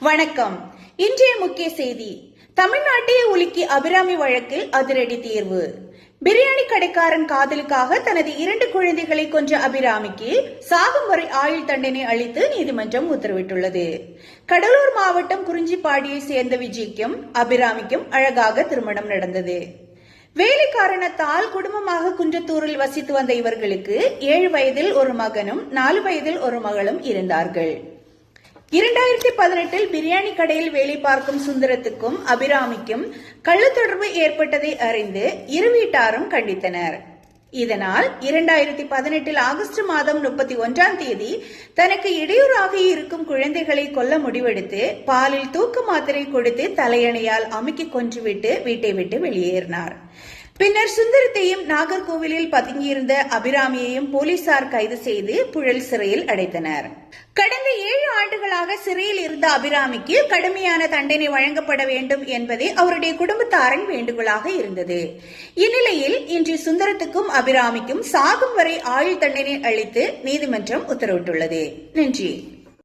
வணக்கம். இன்றைய முக்கிய செய்தி. தமிழ்நாட்டையே உலுக்கி அபிராமி வழக்கில் அதிரடி தீர்வு. பிரியாணி கடைக்காரன் காதலுக்காக தனது இரண்டு குழந்தைகளை கொன்ற அபிராமிக்கு சாகும் வரை ஆயுள் தண்டனை அளித்து நீதிமன்றம் உத்தரவிட்டுள்ளது. கடலூர் மாவட்டம் குறிஞ்சிப்பாடியை சேர்ந்த விஜய்க்கும் அபிராமிக்கும் அழகாக திருமணம் நடந்தது. வேலை காரணத்தால் குடும்பமாக குன்றத்தூரில் வசித்து வந்த இவர்களுக்கு ஏழு வயதில் ஒரு மகனும் நாலு வயதில் ஒரு மகளும் இருந்தார்கள். இரண்டாயிரத்தி பதினெட்டில் பிரியாணி கடையில் வேலை பார்க்கும் சுந்தரத்துக்கும் அபிராமிக்கும் கள்ள தொடர்பு ஏற்பட்டதை அறிந்து இரு வீட்டாரும் கண்டித்தனர். இதனால் இரண்டாயிரத்தி பதினெட்டில் ஆகஸ்ட் மாதம் முப்பத்தி ஒன்றாம் தேதி தனக்கு இடையூறாக இருக்கும் குழந்தைகளை கொல்ல முடிவெடுத்து பாலில் தூக்கு மாத்திரை கொடுத்து தலையணையால் அமுக்கி கொன்றுவிட்டு வீட்டை விட்டு வெளியேறினார். பின்னர் சுந்தரத்தையும் நாகர்கோவிலில் பதுங்கியிருந்த அபிராமியையும் போலீசார் கைது செய்து புழல் சிறையில் அடைத்தனர். கடந்த ஏழு ஆண்டுகளாக சிறையில் இருந்த அபிராமிக்கு கடுமையான தண்டனை வழங்கப்பட வேண்டும் என்பதே அவருடைய குடும்பத்தாரின் வேண்டுகோளாக இருந்தது. இந்நிலையில் இன்று சுந்தரத்துக்கும் அபிராமிக்கும் சாகும் வரை ஆயுள் தண்டனை அளித்து நீதிமன்றம் உத்தரவிட்டுள்ளது. நன்றி.